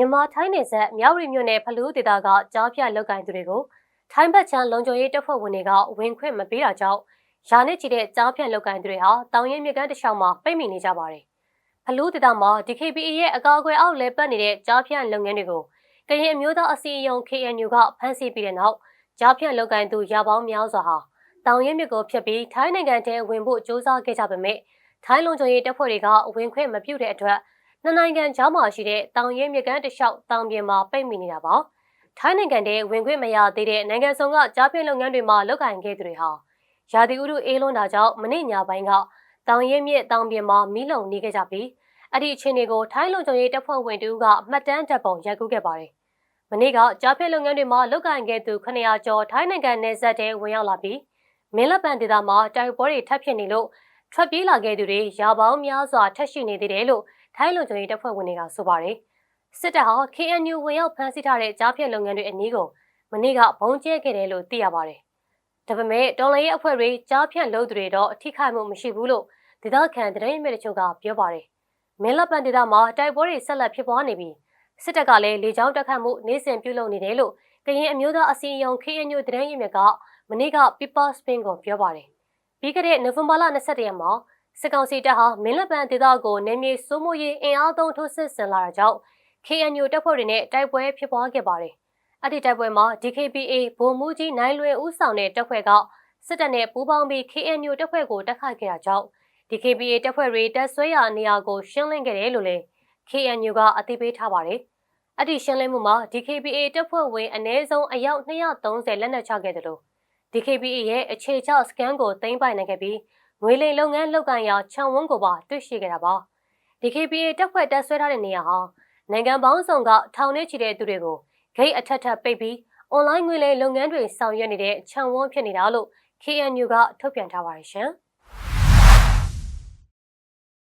မြန်မာထိုင်းနယ်စပ်မြောက်ရီမြို့နယ်ဖလူးဒေသကကြားဖြတ်လောက်ကင်သူတွေကိုထိုင်းဘက်ချမ်းလုံခြုံရေးတပ်ဖွဲ့ဝင်တွေကဝင်ခွင့်မပေးတာကြောင့်ယာနဲ့ချီတဲ့ကြားဖြတ်လောက်ကင်သူတွေဟာတောင်ရင်မြကန်းတစ်လျှောက်မှာပိတ်မိနေကြပါတယ်။ဖလူးဒေသမှာ DKBA ရဲ့အကာအကွယ်အောက်လဲပတ်နေတဲ့ကြားဖြတ်လုပ်ငန်းတွေကိုကရင်အမျိုးသားအစည်းအရုံး KNU ကဖမ်းဆီးပြီးတဲ့နောက်ကြားဖြတ်လောက်ကင်သူရာပေါင်းများစွာဟာတောင်ရင်မြစ်ကိုဖျက်ပြီးထိုင်းနိုင်ငံထဲဝင်ဖို့ကြိုးစားခဲ့ကြပေမဲ့ထိုင်းလုံခြုံရေးတပ်ဖွဲ့တွေကဝင်ခွင့်မပြုတဲ့အတွက် နှစ်နိုင်ငံကြားမှာရှိတဲ့တောင်ရဲမြကန်းတစ်လျှောက်တောင်ပြင်မှာပိတ်မိနေတာပါထိုင်းနိုင်ငံထဲဝင်ခွင့်မရသေးတဲ့နိုင်ငံစုံကကြားပြလုပ်ငန်းတွေမှာလုပ်ကိုင်ခဲ့သူတွေဟာရာသီဥတုအေးလွန်းတာကြောင့်မနေ့ညပိုင်းကတောင်ရဲမြစ်တောင်ပြင်မှာမီးလုံနေခဲ့ကြပြီးအဲ့ဒီအခြေအနေကိုထိုင်းလုံခြုံရေးတပ်ဖွဲ့ဝင်တူကမှတ်တမ်းတပ်ပုံရိုက်ကူးခဲ့ပါတယ်မနေ့ကကြားပြလုပ်ငန်းတွေမှာလုပ်ကိုင်ခဲ့သူ900ကျော်ထိုင်းနိုင်ငံနယ်စပ်ထဲဝင်ရောက်လာပြီးမင်းလက်ပံဒေသမှာတိုက်ပွဲတွေထပ်ဖြစ်နေလို့ထွက်ပြေးလာခဲ့သူတွေရာပေါင်းများစွာထက်ရှိနေသေးတယ်လို့ ထိုင်းလုံခြုံရေးတပ်ဖွဲ့ဝင်တွေကဆိုပါတယ်။စစ်တပ်ဟာ KNU ဝင်ရောက်ဖမ်းဆီးထားတဲ့ကြားဖြတ်လုပ်ငန်းတွေအနည်းကိုမနေ့ကဘုံကျဲခဲ့တယ်လို့သိရပါတယ်။ဒါပေမဲ့တော်လိုင်းရဲ့အဖွဲ့တွေကြားဖြတ်လုပ်သူတွေတော့အထိခိုက်မှုမရှိဘူးလို့ဒေသခံသတင်းမြစ်တချို့ကပြောပါတယ်။မင်းလက်ပံဒေသမှာတိုက်ပွဲတွေဆက်လက်ဖြစ်ပွားနေပြီးစစ်တပ်ကလည်းလေကြောင်းတက်ခတ်မှုနေစဉ်ပြုလုပ်နေတယ်လို့ကရင်အမျိုးသားအစည်းအရုံး KNU သတင်းရင်းမြစ်ကမနေ့က People Spin ကိုပြောပါတယ်။ပြီးခဲ့တဲ့နိုဝင်ဘာလ22ရက်မှာ စစ်ကောင်စီတပ်ဟာမင်းလက်ပံဒေသကိုနေမြေစိုးမိုးရေးအင်အားသုံးထိုးစစ်ဆင်လာတာကြောင့် KNU တပ်ဖွဲ့တွေနဲ့တိုက်ပွဲဖြစ်ပွားခဲ့ပါတယ်။အဲ့ဒီတိုက်ပွဲမှာ DKBA ဗိုလ်မှူးကြီးနိုင်လွင်ဦးဆောင်တဲ့တပ်ဖွဲ့ကစစ်တပ်နဲ့ပူးပေါင်းပြီး KNU တပ်ဖွဲ့ကိုတိုက်ခိုက်ခဲ့တာကြောင့် DKBA တပ်ဖွဲ့တွေတပ်ဆွဲရာနေရာကိုရှင်းလင်းခဲ့တယ်လို့လည်း KNU ကအသိပေးထားပါတယ်။အဲ့ဒီရှင်းလင်းမှုမှာ DKBA တပ်ဖွဲ့ဝင်အ ਨੇ ဆုံးအယောက်230လက်နက်ချခဲ့တယ်လို့ DKBA ရဲ့အခြေချစကန်ကိုသိမ်းပိုက်နိုင်ခဲ့ပြီး ငွေလိမ်လုပ်ငန်းလုပ်ကိုင်ရာခြံဝန်းကိုပါတွေ့ရှိခဲ့တာပါ။ DKBA တပ်ဖွဲ့တပ်ဆွဲထားတဲ့နေရာဟာနိုင်ငံပေါင်းစုံကထောင်ထဲချီတဲ့သူတွေကိုဂိတ်အထက်ထပ်ပိတ်ပြီးအွန်လိုင်းငွေလိမ်လုပ်ငန်းတွေဆောင်ရွက်နေတဲ့ခြံဝန်းဖြစ်နေတာလို့ KNU ကထုတ်ပြန်ထားပါတယ်ရှင်။